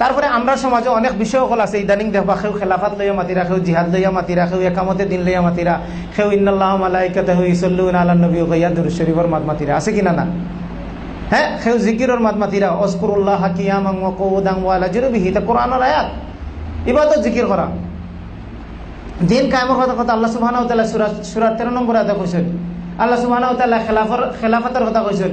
তারপরে আমরা সমাজে অনেক বিষয় সকল আছে, ইদানিং দেখবা সেও খেলাফাত লইয়া মাতি রাখেও জিহাদ লইয়া মাতি রাখেও একামতে দিন লইয়া মাতিরা সেও ইন্নাল্লাহ শরীফর মাত মাতিরা, আছে কিনা না? হ্যাঁ সেও জিকিরর মাত মাতিরা অস্কুরুল্লাহ হাকিয়ামাং ওয়াকুদাং ওয়ালা জুরবিহি তা কোরআনের আয়াত। ইবাদত জিকির করা। দিন কায়েমর কথা কথা আল্লাহ সুবহানাহু ওয়া তাআলা সূরা সূরা 13 নম্বর আয়াতে কইছেন আল্লাহ সুবহানাহু খেলাফর খেলাফতের কথা কইছেন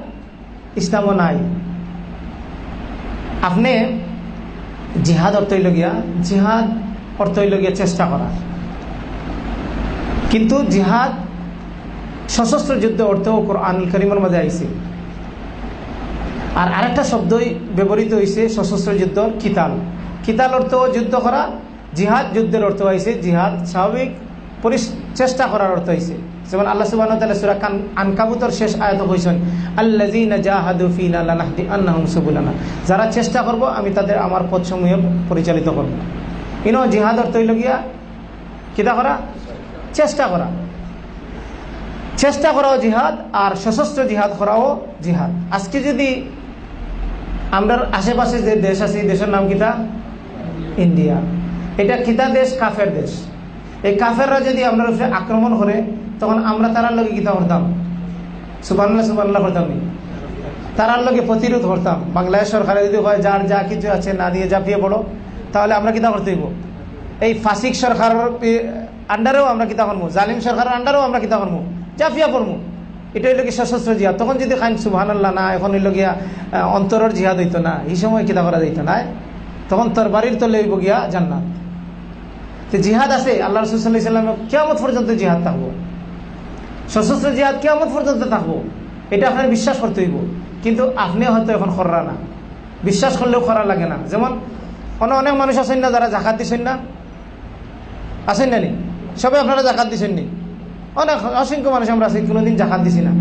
ইসলামও নাই। আপনি জিহাদ অর্থ গিয়া জিহাদ অর্থ গিয়া চেষ্টা করা। কিন্তু জিহাদ সশস্ত্র যুদ্ধ অর্থ আনুল করিমের মধ্যে আইছে। আর আরেকটা শব্দই ব্যবহৃত হয়েছে সশস্ত্র যুদ্ধ কিতাল। কিতাল অর্থ যুদ্ধ করা, জিহাদ যুদ্ধের অর্থ হয়েছে জিহাদ স্বাভাবিক চেষ্টা করার অর্থ হয়েছে যেমন আল্লাহ সুবাহ সুরা কান, আনকাবুতর শেষ আয়ত হয়েছেন সুবুলানা। যারা চেষ্টা করব, আমি তাদের আমার পথসমূহে পরিচালিত করব। ইনো জিহাদ অর্থ হইল গিয়া, কিতা করা? চেষ্টা করা। চেষ্টা করাও জিহাদ, আর সশস্ত্র জিহাদ করাও জিহাদ। আজকে যদি আমরা আশেপাশে যে দেশ আছে দেশের নাম কিতা? ইন্ডিয়া। এটা কিতা দেশ? কাফের দেশ। এই কাফেররা যদি আমরা আক্রমণ করে তখন আমরা তারার লগে কিতা করতাম সুবান্লা সুবান্লা করতাম তারার লগে প্রতিরোধ করতাম। বাংলাদেশ সরকারে যদি হয়, যার যা কিছু আছে না দিয়ে ঝাঁপিয়ে পড়ো, তাহলে আমরা কিতা করতে এই ফাসিক সরকারের আন্ডারেও আমরা কিতা করব জালিম সরকারের আন্ডারেও আমরা কিতা করব জাফিয়া পড়ব এটা হইল কি সশস্ত্র জিহাদ। তখন যদি খাইন আল্লাহ না, এখন হইল গিয়া অন্তরের জিহাদ হইতো না। এই সময় কিতা করা যাইতো না। তখন তোর বাড়ির তলে হইব গিয়া জান্নাত। তো জিহাদ আছে, আল্লাহ রসুল্লাহ ইসলাম কেমন পর্যন্ত জিহাদ থাকব। সশস্ত্র জিহাদ কেমন পর্যন্ত থাকব। এটা আপনার বিশ্বাস করতে হইব। কিন্তু আপনি হয়তো এখন খররা না। বিশ্বাস করলেও খরা লাগে না। যেমন অনেক অনেক মানুষ আছেন না, যারা জাকাত দিছেন না। আছেন না নি? সবাই আপনারা জাকাত দিছেন নি? অনেক অসংখ্য মানুষ আমরা আছি, কোনোদিন জাকাত দিছি না।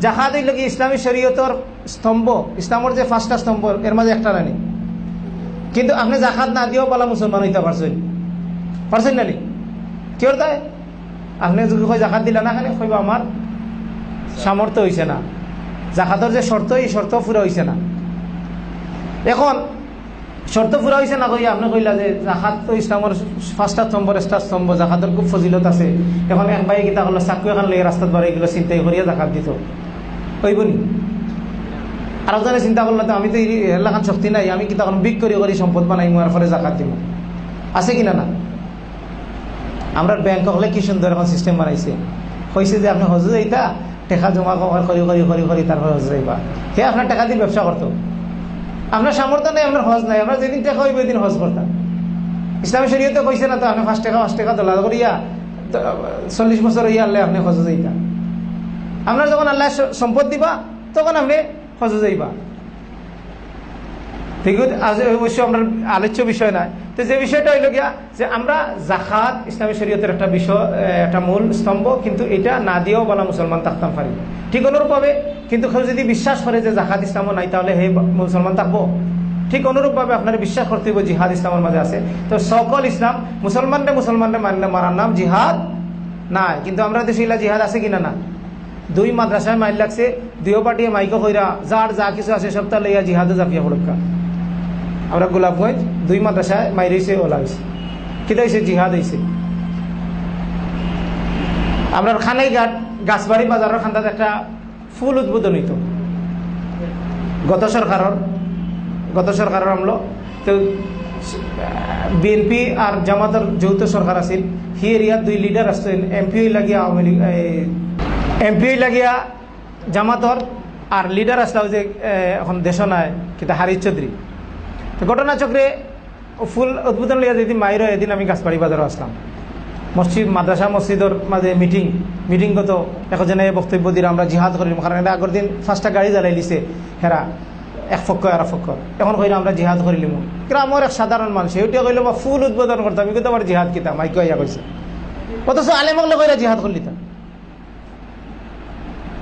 জাকাত হইল কি ইসলামী শরীয়তর স্তম্ভ? ইসলামের যে পাঁচটা স্তম্ভ, এর মাঝে একটা রানি কিন্তু আপনি জাকাত না দিয়েও পালা মুসলমান হইতে পারছেন। পারছেন না নি? কেউ তাই আপনি যদি কয়, জাকাত দিলা না খালি? কইব, আমার সামর্থ্য হয়েছে না। জাকাতর যে শর্ত, এই শর্ত পুরা হয়েছে না। এখন, শর্ত পুরা হয়েছে না কই আপনি কইলা যে জাকাত তো ইসলামের পাঁচটা স্তম্ভ একটা স্তম্ভ, জাকাতের খুব ফজিলত আছে। এখন এক ভাই কিতা করল, চাকু এখন লেগে রাস্তাত বাড়ি এগুলো চিন্তাই করিয়া জাকাত দিত। কইব নি? আর একজনে চিন্তা করল, তো আমি তো এলাকান শক্তি নাই, আমি কিতা বিক করি করি, সম্পদ বানাই আর পরে জাকাত দিব আছে কিনা না? আমরা ব্যাংক হলে কি সুন্দর এখন সিস্টেম বানাইছে? কইছে যে আপনি হজু যাইতা টেকা জমা করি করি করি করি তারপরে হজ যাইবা সে আপনার টাকা দিয়ে ব্যবসা করতো। আপনার সামর্থ্য নেই, আপনার হজ নাই। আমরা যেদিন টাকা হইব এদিন হজ করতাম। ইসলামী শরীয়তে কইছে না তো আপনি পাঁচ টাকা পাঁচ টাকা দোলা করিয়া চল্লিশ বছর হইয়া আল্লাহ আপনি হজ যাইতা আপনার যখন আল্লাহ সম্পদ দিবা, তখন আপনি হজ যাইবা ঠিক আজ অবশ্য আমরা আলোচ্য বিষয় নাই তো যে বিষয়টা হইল গিয়া, যে আমরা জাকাত, ইসলামী শরীয়তের একটা বিষয় একটা মূল স্তম্ভ, কিন্তু এটা না দিয়েও বলা মুসলমান থাকতাম পারি। ঠিক অনুরূপভাবে, কিন্তু কেউ যদি বিশ্বাস করে যে জাকাত ইসলামও নাই, তাহলে হে মুসলমান থাকব ঠিক অনুরূপভাবে আপনার বিশ্বাস করতে হবে জিহাদ ইসলামের মাঝে আছে। তো সকল ইসলাম, মুসলমানরে মুসলমানরে মানলে মারার নাম জিহাদ নাই। কিন্তু আমরা দেশে জিহাদ আছে কিনা না? দুই মাদ্রাসায় মাইল লাগছে দুইও পার্টিয়ে মাইকো কইরা, যার যা কিছু আছে সপ্তাহ লইয়া জিহাদে জাপিয়া পড়কা। আমরা গোলাপগঞ্জ দুই মাদ্রাসায় মাইর হয়েছে ওলা হয়েছে কিতা হয়েছে জিহাদ হয়েছে আমরা খানাই ঘাট, গাছবাড়ি বাজারের খান্দাত একটা ফুল উদ্বোধন হইত। গত সরকারের গত সরকারের আমলো। তো, বিএনপি আর জামাতের যৌথ সরকার আছিল। সি এরিয়াত দুই লিডার আসছেন এমপি লাগিয়া আওয়ামী লীগ এমপি লাগিয়া জামাতর আর লিডার আসলাও যে এখন দেশ নাই কিতা হারিজ চৌধুরী। ঘটনাচক্রে ফুল উদ্বোধন লিয়া যেদিন মাইর এদিন আমি গাছবাড়ি বাজারও আসলাম। মসজিদ, মাদ্রাসা মসজিদের মাঝে মিটিং মিটিংগত একজনে বক্তব্য দিয়ে আমরা জিহাদ করিলাম কারণ এটা আগের দিন ফার্স্টটা গাড়ি জ্বালাই লিছে হেরা এক পক্ষ আর পক্ষ এখন কইলে আমরা জিহাদ করিলিম গ্রামের এক সাধারণ মানুষ ওইটা কইলে বা ফুল উদ্বোধন করতাম আমি কিন্তু আমার জিহাদ কিতাম মাইক ইয়া কইছে অথচ আলেমকলে কইরা জিহাদ করলিতাম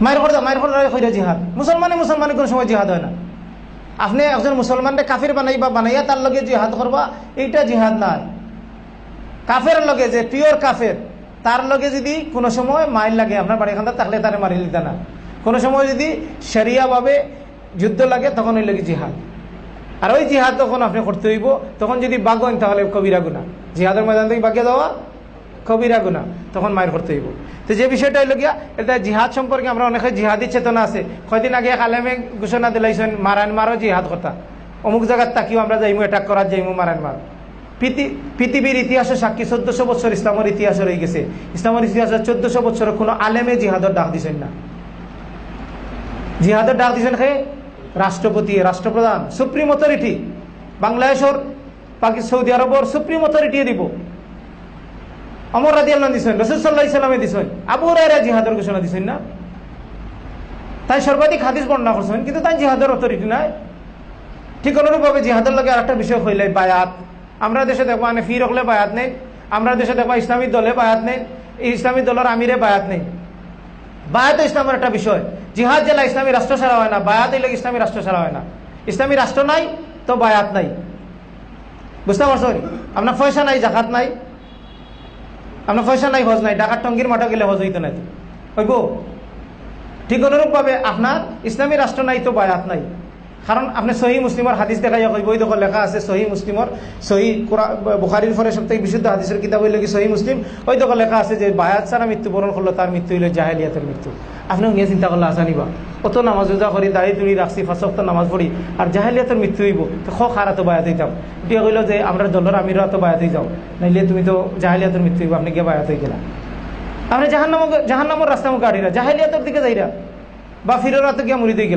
মায়ের করতাম মায়ের কইরা জিহাদ। মুসলমানে মুসলমানে কোনো সময় জিহাদ হয় না। আপনি একজন মুসলমানকে কাফির বানাইবা বানাইয়া তার লগে জিহাদ করবা, এইটা জিহাদ নাই। কাফের লগে যে পিওর কাফের, তার লগে যদি কোনো সময় মাইল লাগে আপনার বাড়ি খান্দার, তাহলে তারে মারি লিতে না। কোনো সময় যদি সেরিয়াভাবে যুদ্ধ লাগে, তখন ওই লাগে জিহাদ। আর ওই জিহাদ তখন আপনি করতে হইব, তখন যদি বাগন তাহলে কবিরা গুণা জিহাদের ময়দান থেকে বাগিয়ে দেওয়া কবিরা গুণা তখন মায়ের করতে হইব তো যে বিষয়টা হইল গিয়া, এটা জিহাদ সম্পর্কে আমরা অনেকে জিহাদি চেতনা আছে। কয়দিন আগে আলেমে ঘোষণা দিলাইছেন মারান মারো জিহাদ কথা অমুক জায়গার তাকিও আমরা যাইমু অ্যাটাক করার যাইমু, মারান মার। পৃথি- পৃথিবীর ইতিহাসে সাক্ষী চোদ্দশো বছর ইসলামের ইতিহাসে রয়ে গেছে। ইসলামের ইতিহাসে চোদ্দশো বছর কোনো আলেমে জিহাদের ডাক দিছেন না। জিহাদের ডাক দিছেন খে রাষ্ট্রপতি, রাষ্ট্রপ্রধান, সুপ্রিম অথরিটি। বাংলাদেশর, পাকি, সৌদি আরবর সুপ্রিম অথরিটি দিব। আল্লাহ ঘোষণা না? তাই কিন্তু তাই নাই। ঠিক বিষয় বায়াত। আমরা দেশে দেখব মানে হলে বায়াত নেই, আমরা দেশে দেখব ইসলামী দলে বায়াত নেই ইসলামী দলের আমিরে বায়াত নেই। বায়াত ইসলামের একটা বিষয়। জিহাদ জেলা ইসলামী রাষ্ট্র ছাড়া হয় না, বায়াত এলে ইসলামী রাষ্ট্র ছাড়া হয় না। ইসলামী রাষ্ট্র নাই, তো বায়াত নাই। বুঝতে পারছেন? আপনার পয়সা নাই, জাকাত নাই। আপনার পয়সা নাই হজ নাই, ডাকাত টঙ্গির মাঠে গেলে হজ হইতো নাই ঠিক ঠিক অনুরূপভাবে আপনার ইসলামী রাষ্ট্র নাই তো বায়াত নাই। কারণ আপনি সহি মুসলিমর হাদিস দেখাই কইব ওই দেখো লেখা আছে, সহি মুসলিমর সহি বুখারির ফলে সবথেকে বিশুদ্ধ হাদিসের কিতাব হইল কি সহি মুসলিম ওই দেখো লেখা আছে যে বায়াত ছাড়া মৃত্যুবরণ করল তার মৃত্যু হইল জাহেলিয়াতের মৃত্যু। আপনি নিয়ে চিন্তা করলে আসা নিবা অত নামাজ উজা করি দাড়ি তুলি রাখছি ফাঁসক্ত নামাজ পড়ি আর জাহেলিয়াতের মৃত্যু হইব, তো খ খারা তো বায়াত হইতাম এতিয়া কইল যে আমরা দলের আমিরা তো বায়াত হয়ে যাও। নাইলে তুমি তো জাহেলিয়াতের মৃত্যু হইব, আপনি গিয়ে বায়াত হয়ে গেলা? আপনি জাহান্নাম জাহান্নামর রাস্তা আড়িরা জাহেলিয়াতের দিকে যাইরা বা ফিরোরাতে গিয়া মুড়ি দিয়ে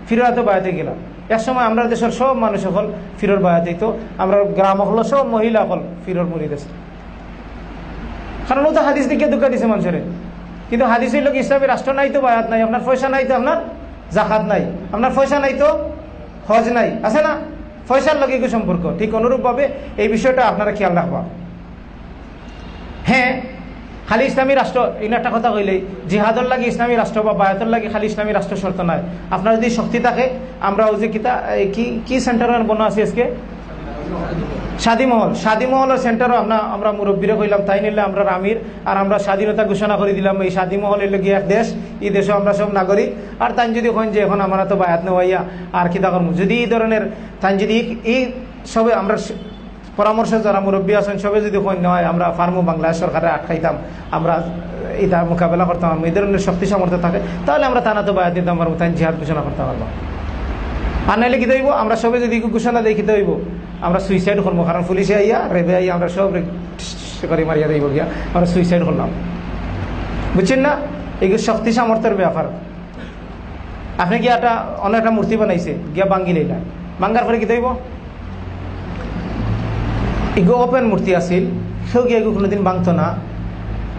গেলাম ফিরোরাতে বায়াতে গেলাম। এক সময় আমরা দেশের সব মানুষ হল ফিরোর বায়াত তো আমরা গ্রাম হল সব মহিলা হল ফিরোর মুড়ি দেশে কারণ ও তো হাদিস দিকে দুঃখা দিছে মানুষের। কিন্তু হাদিস হইল কি, ইসলামী রাষ্ট্র নাই তো বায়াত নাই, আপনার পয়সা নাই তো আপনার জাকাত নাই, আপনার পয়সা নাই তো হজ নাই, আছে না? পয়সার লগে কি সম্পর্ক? ঠিক অনুরূপভাবে এই বিষয়টা আপনারা খেয়াল রাখবা। হ্যাঁ খালি ইসলামী রাষ্ট্র এই একটা কথা কইলেই জিহাদর লাগে ইসলামী রাষ্ট্র বা বায়াতর লাগে খালি ইসলামী রাষ্ট্র শর্ত নয় আপনার যদি শক্তি থাকে, আমরা ওই যে কিতা কি কি সেন্টার বনা আছে আজকে? স্বাধীমহল স্বাধীমহলের সেন্টারও আমরা আমরা মুরব্বীরা কইলাম, তাই নিলে আমরা আমির আর আমরা স্বাধীনতা ঘোষণা করে দিলাম এই এলে গিয়ে এক দেশ এই দেশে আমরা সব নাগরিক আর তাই যদি কন যে এখন আমরা তো বায়াত নেওয়াইয়া, আর কিতা করব যদি এই ধরনের, তাই যদি এই- সবে আমরা পরামর্শ যারা মুরব্বী আছেন, সবে যদি কন্য হয়, আমরা ফার্মো বাংলাদেশ সরকারে আটকাইতাম। আমরা এটা মোকাবেলা করতাম এই ধরনের শক্তি সামর্থ্য থাকে, তাহলে আমরা তানা তো বায়াত দিতাম পারব তাই জিহাদ ঘোষণা করতে পারব আর নাইলে কি হইব? আমরা সবে যদি ঘোষণা দেই কিতে হইব? আমরা সুইসাইড করব, কারণ পুলিশে আইয়া রেবে আইয়া, আমরা সব করে মারিয়া দেব গিয়া, আমরা সুইসাইড করলাম। বুঝছেন না? এগুলো শক্তি সামর্থ্যের ব্যাপার। আপনি কি একটা অন্য একটা মূর্তি বানাইছে, গিয়া বাঙ্গি লইলা। বাঙ্গার পরে কি হইব? এগো ওপেন মূর্তি আছিল, সেও গিয়ে এগো কোনোদিন ভাঙতো না।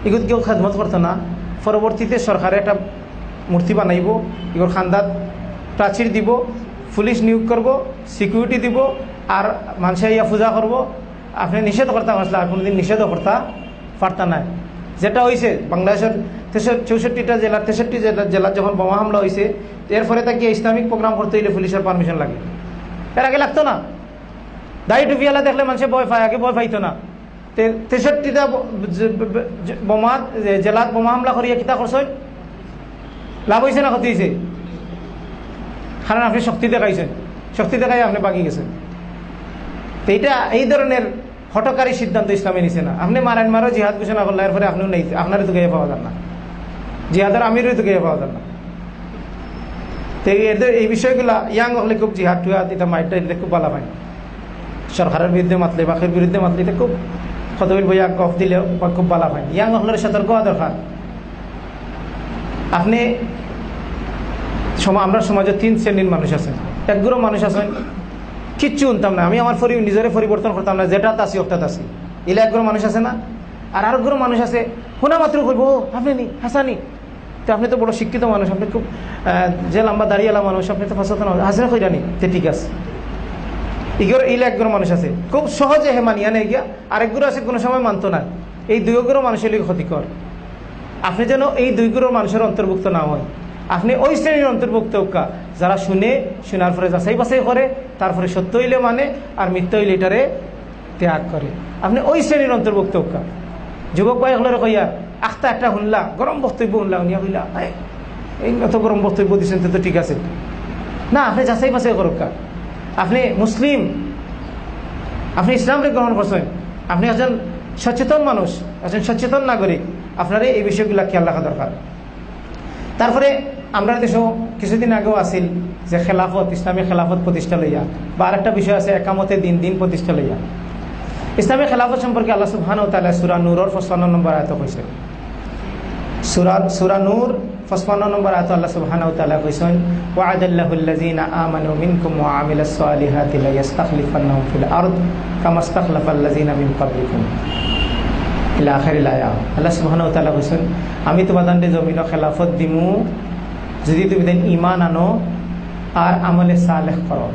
এগুলো কেউ খেদমত করতো না। পরবর্তীতে সরকারে একটা মূর্তি বানাইব এগুলোর খান্দাত প্রাচীর দিব পুলিশ নিয়োগ করব সিকিউরিটি দিব আর মানুষে ইয়া পূজা করব আপনি নিষেধ করতে পারছিল আর কোনোদিন নিষেধও করতে পারতা নাই। যেটা হয়েছে বাংলাদেশের চৌষট্টিটা জেলার তেষট্টি জেলা জেলার যখন বোমা হামলা হয়েছে এর ফলে তাকে ইসলামিক প্রোগ্রাম করতে হইলে পুলিশের পারমিশন লাগে। এর আগে লাগতো না। দাড়ি টুপিয়ালা দেখলে মানুষে ভয় পায়, আগে ভয় পাইতো না। তেষট্টিটা ব- যে- ব- বোমা, যে জেলাত বোমা হামলা করিয়া কিতা করছেন লাভ হয়েছে না ক্ষতি হয়েছে কারণ আপনি শক্তি দেখাইছেন শক্তি দেখাই আপনি বাকি গেছেন। এইটা এই ধরনের হটকারী সিদ্ধান্ত ইসলামে নিছে না। আপনি মারেন মারো, জিহাদ ঘোষণা করলে এরপরে আপনিও নেই, আপনারই তো গায়ে পাওয়া যান না। জিহাদের আমিরই তো গায়ে পাওয়া যান না। এই- বিষয়গুলা ইয়াং হলে খুব জিহাদ টুহাদ, এটা মাইটটা এটা খুব ভালো পায় সরকারের বিরুদ্ধে মাতলে বাকের বিরুদ্ধে মাতলে, এটা খুব কতবিল বইয়া গফ দিলে বা খুব ভালো পায় ইয়াং হলের সতর্ক হওয়া দরকার। আপনি আমরা সমাজে তিন শ্রেণির মানুষ আছেন। একগুলো মানুষ আছেন, কিচ্ছু শুনতাম না। আমি আমার নিজেরে পরিবর্তন করতাম না যেটাত আছি ওটাত আছি। এলে একগুলো মানুষ আছে না? আর আরেকগুলো মানুষ আছে, শোনা মাত্র করব আপনি নি হাসানি। তো আপনি তো বড় শিক্ষিত মানুষ, আপনি খুব যে লম্বা দাঁড়িয়েলা মানুষ, আপনি তো ফাঁসাতে হাজিরা কইরানি, তে ঠিক আছে। ইগর ইলে একগুলো মানুষ আছে। খুব সহজে হে মানিয়া নেই গিয়া। আরেকগুলো আছে কোনো সময় মানতো না। এই দুইগুলো মানুষের লিগে ক্ষতিকর। আপনি যেন এই দুইগুলো মানুষের অন্তর্ভুক্ত না হয় আপনি ওই শ্রেণির অন্তর্ভুক্ত হোকা যারা শুনে শোনার পরে যাচাই বাছাই করে তারপরে সত্য হইলে মানে আর মিথ্য হইলে এটারে ত্যাগ করে। আপনি ওই শ্রেণির অন্তর্ভুক্ত হোকা যুবক ভাই হলে কইয়া আখতা একটা শুনলা গরম বক্তব্য শুনলা উনিয়া কইলা "এই, এত গরম বক্তব্য দিচ্ছেন তো ঠিক আছে। না আপনি যাচাই বাছাই করুক আপনি মুসলিম, আপনি ইসলামকে গ্রহণ করছেন, আপনি একজন সচেতন মানুষ, একজন সচেতন নাগরিক, আপনার এই বিষয়গুলো খেয়াল রাখা দরকার। তারপরে আমরা দেশ কিছুদিন আগেও আছিল যে খেলাফত, ইসলামী খেলাফত প্রতিষ্ঠা লইয়া, বা আরেকটা বিষয় আছে, একামতে দিন দিন প্রতিষ্ঠা লইয়া। ইসলামী খেলাফত সম্পর্কে আল্লাহ সুবহান তালা সুরা নূরর নম্বর আয়ত কৈছে। সুরা সুরা নূর পঁচপান্ন নম্বর আয়ত আল্লাহ সুবহান তালা কৈছেন ওয়াদাল্লাহুল্লাযীনা আমানু মিনকুম ওয়া আমিলাস সালিহাতি লা ইস্তাখলিফান্নাহুম ফিল আরদ কামা ইস্তাখলাফাল্লাযীনা মিন ক্বাবলিকুম. ইলা আখিরিল আয়া আল্লাহ সুবহানাহু ওয়া তাআলা কৈছেন আমি তোমাদের জমিন খেলাফত দিমু। যদি তুমি দেন ইমান আনো আর আমলে সালেহ করো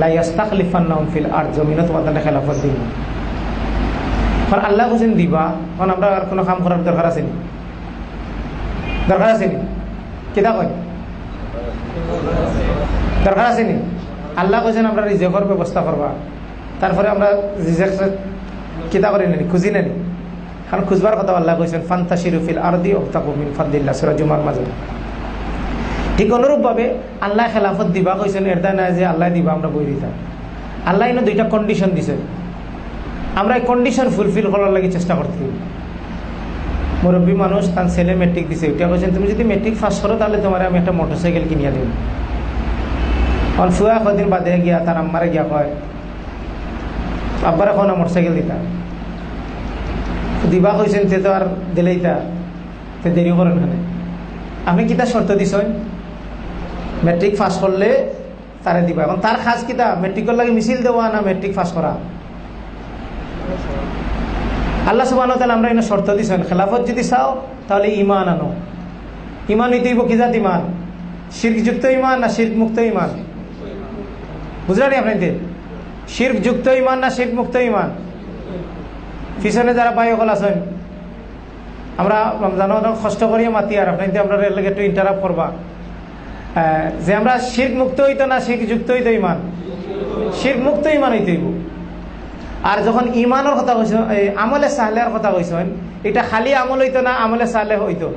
লাইয়াস্তাখলিফান্নাহুম ফিল আর জমিনও তোমাদের খেলাফত দিমু। এখন আল্লাহ কৈছেন দিবা, এখন আমরা আর কোনো কাম করার দরকার আছে নি? দরকার আছে নি? কিতা কয়? দরকার আছে নি? আল্লাহ কৈছেন আমরা রিজেকর ব্যবস্থা করবা। তারপরে আমরা রিজেক কিতা করে নেনি খুঁজি নেনি কারণ খুঁজবার কথা আল্লাহ কৈছেন ফান্তা শিরুফিল আর দি অক্তাকুমিন ফাদ্দিল্লা সুরা জুমার মাঝে। ঠিক অনুরূপভাবে আল্লাহ খেলাফত দিবা কৈছেন এটা নাই যে আল্লাহ দিবা, আমরা বই দিতাম। আল্লাহ দুইটা কন্ডিশন দিছে। আমরা এই কন্ডিশন ফুলফিল করার লাগে চেষ্টা করতে মুরব্বী মানুষ, তার ছেলে মেট্রিক দিছে। ওইটা কৈছেন তুমি যদি মেট্রিক পাস করো, তাহলে তোমার আমি একটা মোটরসাইকেল কিনিয়া দিন কারণ ফুয়া কদিন বাদে গিয়া তার আম্মারে গিয়া কয় আব্বার এখন মোটরসাইকেল দিতা। দিবা কইছেন তে তো আর দিলেই তা, তে দেরি করেন ওখানে আপনি কিতা শর্ত দিছেন মেট্রিক পাস করলে তারে দিবা। এখন তার খাস কিতা? মেট্রিকের লাগে মিছিল দেওয়া না মেট্রিক পাস করা আল্লাহ সুবাহ তাহলে আমরা এনে শর্ত দিছেন, খেলাফত যদি চাও, তাহলে ইমান আনো। ইমান হইব কিজাত ইমান শির্কযুক্ত ইমান না শির্ক মুক্ত ইমান বুঝলেন আপনাদের শির্ক যুক্ত ইমান না শির্ক মুক্ত ইমান পিছনে যারা ভাই সকল আছেন, আমরা রমজান কষ্ট করিয়ে মাতি আর আপনাদের আমরা এর লাগে একটু ইন্টারাপ্ট করবা। যে আমরা শির্ক মুক্ত হইতো না শির্ক যুক্ত হইতো ইমান শির্ক মুক্ত ইমান হইতে হইব। আর যখন ইমানের কথা কৈছ, এই আমলে সাহলের কথা কৈছেন এটা খালি আমল হইতো না আমলে সাহলে হইতো?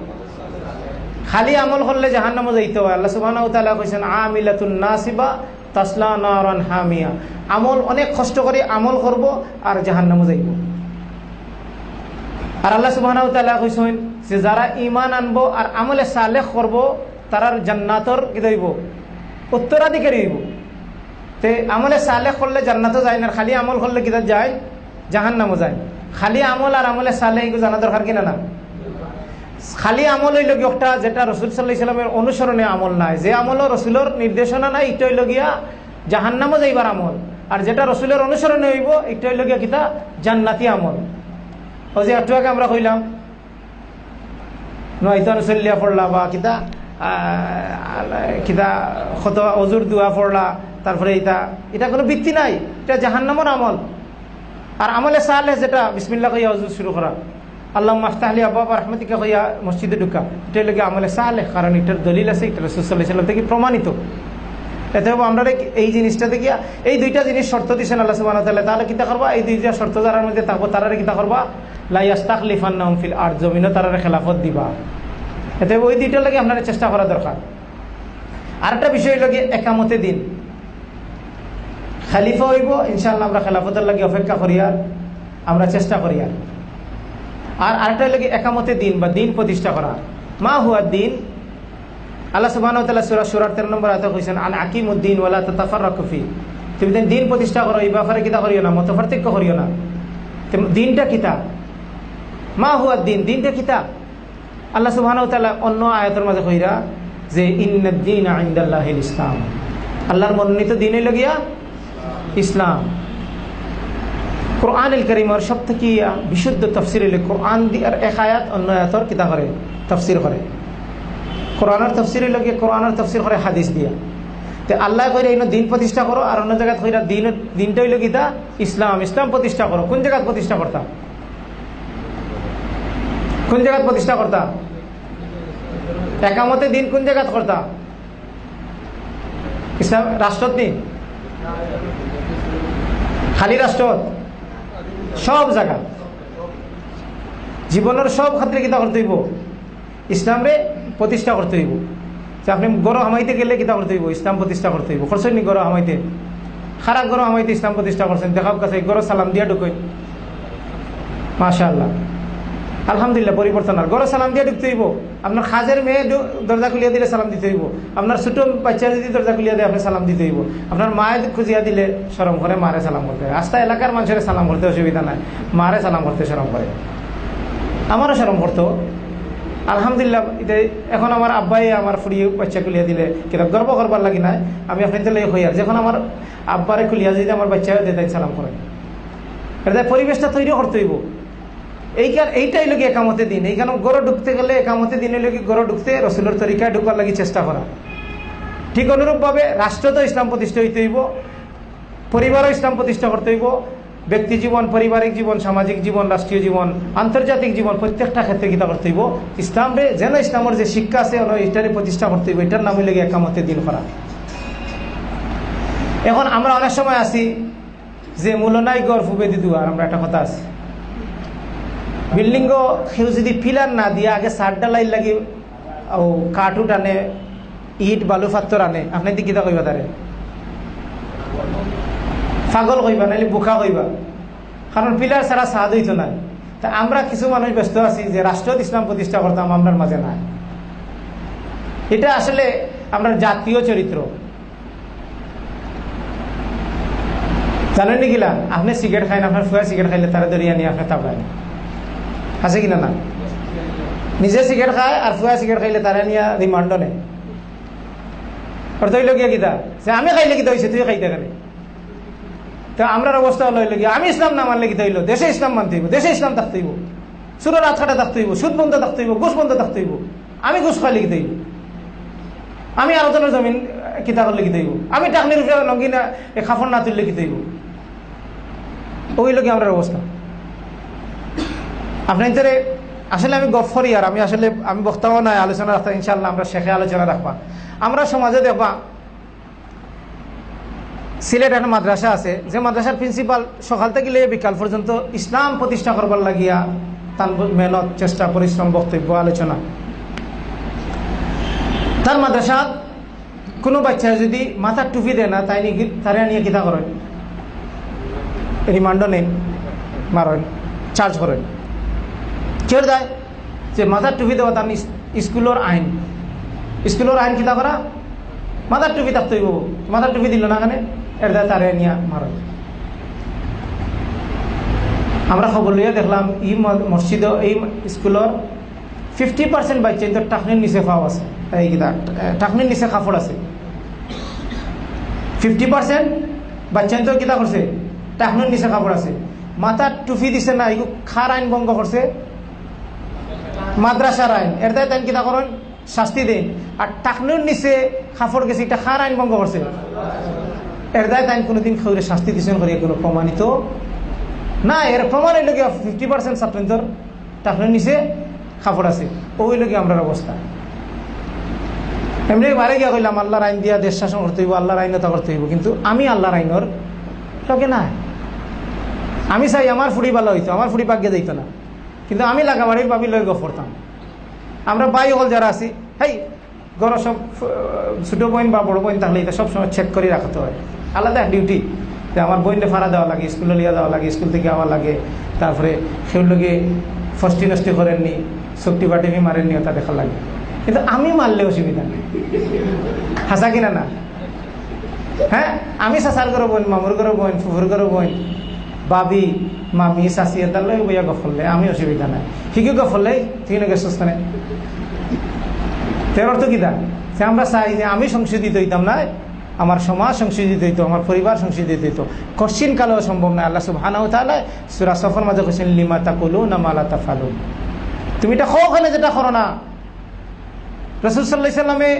খালি আমল করলে জাহান নামে যাইতে? আল্লাহ সুবাহ কৈছেন, আমিলাতুন নাসিবা তাসলা নারান হামিয়া। আমল অনেক কষ্ট করে আমল করব আর জাহান নামে যাইব। আর আল্লাহ সুবাহ কৈছেন যে যারা ইমান আনব আর আমলে সালেহ করব তারার জান্নাতর কি হইব উত্তরাধিকারী হইব। তে আমলে সালেহ করলে জান্নাতও যায় না খালি আমল করলে কিতা যায়? জাহান নামও যায়। খালি আমল আর আমলে সালেহ এগুলো জানা দরকার কিনা না? খালি আমল হইল একটা যেটা রসুল সাল্লাহ ইসলামের অনুসরণে আমল নাই। যে আমলও রসুলের নির্দেশনা নাই, এটা হইল গিয়া জাহান্নামও যাইবার আমল। আর যেটা রসুলের অনুসরণে হইব, এটা হইল কিতা? জান্নাতি আমল। ও যে একটু আগে আমরা কইলাম নয়তো চল্লিয়া পড়লা বা কিতা কত অজুর দোয়া পড়লা তারপরে এটা এটা কোনো বৃত্তি নাই, এটা জাহান্নামর আমল। আর আমলে সালে যেটা বিসমিল্লা কইয়া অজুর শুরু করা। আল্লাহ মাফতাহলি আব্বা রহমতিকা কইয়া মসজিদে ঢুকা। এটা লোকে আমলে সালে, কারণ এটার দলিল আছে, এটা রসুল্লাহ সাল্লাম থেকে প্রমাণিত। এতে হব আমরা এই জিনিসটা দেখিয়া এই দুইটা জিনিস শর্ত দিচ্ছেন আল্লাহ সুবাহ তাহলে তাহলে কিতা করবা? এই দুইটা শর্ত যারার মধ্যে থাকব, তারারে কিতা করবা? লাইয়াস্তাক লিফান নাম ফিল আর জমিনও তারারে খেলাফত দিবা। এতে ওই দুইটার লাগে আপনার চেষ্টা করা দরকার। আরেকটা বিষয় গিয়ে একামতে দিন। খালিফা হইব ইনশাল্লাহ আমরা খেলাফতের লাগে অপেক্ষা করি আর, আমরা চেষ্টা করি আর। আর আরেকটা গিয়ে একামতে দিন বা দিন প্রতিষ্ঠা করা মা হুয়া দিন? আল্লাহ সুবাহ সুরা সুরার তেরো নম্বর আয়তা কইছেন, আন আকিম উদ্দিন ওয়ালা তাফার রকফি তুমি দেন প্রতিষ্ঠা করো, এই ব্যাপারে কিতা করিও না, মতপার্থক্য করিও না। দিনটা কিতা? মা হুয়া দিন, দিনটা কিতা? আল্লাহ সুবাহ অন্য আয়াতের মাঝে কইরা যে ইন্দিন আইন্দাল্লাহ ইসলাম। আল্লাহর মনোনীত দিন হইল গিয়া ইসলাম। কোরআন এল করিমর সব থেকে বিশুদ্ধ তফসির হইলে কোরআন দিয়ার এক আয়াত, অন্য আয়াতর কিতা করে, তফসির করে। কোরআনের তফসির লগে কোরআনের তফসির করে হাদিস দিয়া। তে আল্লাহ কইরা ইনো দিন প্রতিষ্ঠা করো, আর অন্য জায়গায় কইরা দিন, দিনটা হইল গীতা ইসলাম ইসলাম প্রতিষ্ঠা করো। কোন জায়গায় প্রতিষ্ঠা করতাম কোন জায়গায় প্রতিষ্ঠা করতাম একামতে দিন কোন জায়গাত করতাম ইসলাম রাষ্ট্রত দিন খালি রাষ্ট্রত সব জায়গা। জীবনের সব ক্ষেত্রে কিতা করতে হইব। ইসলামরে প্রতিষ্ঠা করতে হইব। যে আপনি গড় হামাইতে গেলে কিতা করতে হইব, ইসলাম প্রতিষ্ঠা করতে হইব। করছেন নি গড় হামাইতে। খারাপ গড় হামাইতে ইসলাম প্রতিষ্ঠা করছেন দেখাব কাছে, গড় সালাম দিয়া ঢুকই মাশা আল্লাহ আলহামদুলিল্লাহ, পরিবর্তন আর। গড় সালাম দিয়ে ঢুকতে হইব। আপনার খাজের মেয়ে দরজা খুলিয়া দিলে সালাম দিতে হইব। আপনার ছোট বাচ্চা যদি দরজা খুলিয়া দেয়, আপনি সালাম দিতে হইব। আপনার মায়ের খুঁজিয়া দিলে সরম করে, মারে সালাম করতে হয়। আস্তা এলাকার মানুষের সালাম করতে অসুবিধা নাই। মারে সালাম করতে সরম করে। আমারও সরম করতো। আলহামদুলিল্লাহ, এটা এখন আমার আব্বাই আমার ফুড়ি বাচ্চা খুলিয়া দিলে কীরকম গর্ব করবার লাগি নাই। আমি আপনার তাহলে হই আর। যখন আমার আব্বারে খুলিয়া যদি আমার বাচ্চা দেয় সালাম করে এটা পরিবেশটা তৈরি করতে হইব। এইখান এইটাই লোক একামতে দিন। এইখানে গড় ঢুকতে গেলে একামতে দিনে লোক গড় ঢুকতে রসুলের তরিকায় ঢুকবার লাগি চেষ্টা করা। ঠিক অনুরূপভাবে রাষ্ট্র তো ইসলাম প্রতিষ্ঠা হইতে হইব, পরিবারও ইসলাম প্রতিষ্ঠা করতে হইব, ব্যক্তি জীবন, পারিবারিক জীবন, সামাজিক জীবন, রাষ্ট্রীয় জীবন, আন্তর্জাতিক জীবন, প্রত্যেকটা ক্ষেত্রে কিতা করতে হইব। ইসলামে যেন ইসলামের যে শিক্ষা আছে এটারে প্রতিষ্ঠা করতে হইব। এটার নামে লেগে একামতে দিন করা। এখন আমরা অনেক সময় আছি যে মূলনাই গড় ফুবে দিদু আর আমরা একটা কথা আছে। বিল্ডিং সেও যদি পিলার না দিয়ে আগে সার ডালাই লাগি ও কাঠু টানে, ইট, বালু, ফাত্তর আনে, আপনি দি কিতা কইবা তারে পাগল কইবা, নাইলে বোকা কইবা। কারণ পিলার ছাড়া সাদ হইতো না তা আমরা কিছু মানুষ ব্যস্ত আছি যে রাষ্ট্র ইসলাম প্রতিষ্ঠা করতাম আপনার মাঝে নাই। এটা আসলে আমরা জাতীয় চরিত্র। জানেন নি কিলা আপনি সিগারেট খাইন, আপনার ফুয়া সিগারেট খাইলে তারা দরিয়া নিয়ে আপনি তাবলায় আছে কিনা না। নিজে সিগারেট খায় আর ফুয়া সিগারেট খাইলে তারা নিয়ে রিমান্ড নেয় অর্থ হইল গিয়া কিতা? যে আমি খাইলে কিতা হয়েছে তুই খাইতে গেলে তো আমরার অবস্থা হলো হইল আমি ইসলাম না মানলে কিতা হইল দেশে ইসলাম মানতে হইব দেশে ইসলাম থাকতে হইব সুরের আটখাটা থাকতে হইব সুদ বন্ধ থাকতে হইব ঘুষ বন্ধ থাকতে হইব আমি ঘুষ খাইলে কিতা হইব আমি আলোচনার জমিন কিতা করলে কিতা হইব আমি টাকনির উপরে লঙ্গিনা খাফর না তুললে কিতা হইব ওই লোক আমরা অবস্থা আপনার ভিতরে আসলে আমি গফ করি আর আমি আসলে, আমি বক্তাও নাই, আলোচনা রাখতাম ইনশাল্লাহ আমরা শেখে আলোচনা রাখবা। আমরা সমাজে দেখবা, সিলেট একটা মাদ্রাসা আছে, যে মাদ্রাসার প্রিন্সিপাল সকাল থেকে বিকাল পর্যন্ত ইসলাম প্রতিষ্ঠা করবার লাগিয়া তার মেহনত চেষ্টা, পরিশ্রম, বক্তব্য, আলোচনা। তার মাদ্রাসা কোনো বাচ্চা যদি মাথার টুপি দেয় না তাই নিয়ে তারা নিয়ে কিতা করেন? রিমান্ড নেন, মারেন চার্জ করেন। কেউ দেয়। যে মাথার টুপি দেওয়া তার স্কুলের আইন। স্কুলের আইন কিতা করা? মাথার টুপি থাকতে হইব মাথার টুপি দিল না কেন? দেয় তারে নিয়ে মার আমরা খবর লইয়া দেখলাম ই মসজিদ, এই স্কুলের ফিফটি পার্সেন্ট বাচ্চা কিন্তু টাকনির নিচে পাওয়া আছে। এই কিতা? টাকনির নিচে কাপড় আছে। ফিফটি পার্সেন্ট বাচ্চা তো কিতা করছে? টাকনির নিচে কাপড় আছে। মাথার টুপি দিছে না এগুলো খার আইন ভঙ্গ করছে। মাদ্রাসার আইন এর দায় তাই কিতা করেন? শাস্তি দেন। আর টাকনুর নিচে খাফর গেছে, এটা খার আইন ভঙ্গ করছে। এর দায় তাই কোনোদিন খেয়ে শাস্তি দিচ্ছেন করে, কোনো প্রমাণিত না এর প্রমাণ হইল কি ফিফটি পার্সেন্ট ছাত্রদের টাকনুর নিচে খাফর আছে। ওই লোক আমরা অবস্থা। এমনি বারে গিয়া কইলাম, আল্লাহর আইন দিয়া দেশ শাসন করতে হইব, আল্লাহর আইনতা করতে হইব। কিন্তু আমি আল্লাহর আইনর লোকে না আমি চাই আমার ফুড়ি ভালো হইতো, আমার ফুড়ি পাকিয়ে দিত না। কিন্তু আমি লাগাবাড়ির পাবি লই গফ করতাম আমরা বাই হল যারা আছি, হেই গড় সব ছোটো বোন বা বড় বোন, তাহলে এটা সবসময় চেক করে রাখতে হয়। আলাদা ডিউটি যে আমার বোনকে ভাড়া দেওয়া লাগে, স্কুলে লিয়া দেওয়া লাগে, স্কুল থেকে আওয়া লাগে, তারপরে সেগুলোকে ফষ্টি নষ্টি করেননি, শক্তি বাটিনি মারেননি, ওটা দেখা লাগে। কিন্তু আমি মারলে অসুবিধা নেই। হাসা কিনা না? হ্যাঁ আমি চাচার করো বোন, মামুর করো বোন, ফুফুর করো বোন বাবি, মামি, চাচি এটার লৈ বইয়া গফলে আমি অসুবিধা নাই। শিকি গফলে ঠিক নাকি নাই তের অর্থ কিতা যে আমরা চাই যে আমি সংশোধিত হইতাম না আমার সমাজ সংশোধিত হইতো আমার পরিবার সংশোধিত হইতো কশ্চিন কালেও সম্ভব না আল্লাহ তাআলা সূরা সফর মাঝে কইছেন লিমা তাকুলু না মালা তাফালু তুমি এটা ওখানে যেটা করো না রসুল সাল্লাহ সাল্লামে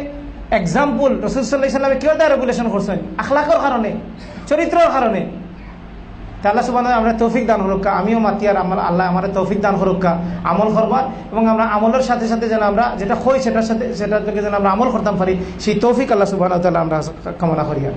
এক্সাম্পল রসুল সাল্লাহ সাল্লামে তা রেগুলেশন করছেন আখলাকর কারণে চরিত্রের কারণে তা আল্লাহ সুবাহ আমরা তৌফিক দান হরক্কা আমিও মাতি আর আমার আল্লাহ আমার তৌফিক দান হরক্কা আমল করবার এবং আমরা আমলের সাথে সাথে যেন আমরা যেটা হই সেটার সাথে সেটার যেন আমরা আমল করতাম পারি, সেই তৌফিক আল্লাহ সুবাহ আমরা কামনা করি আর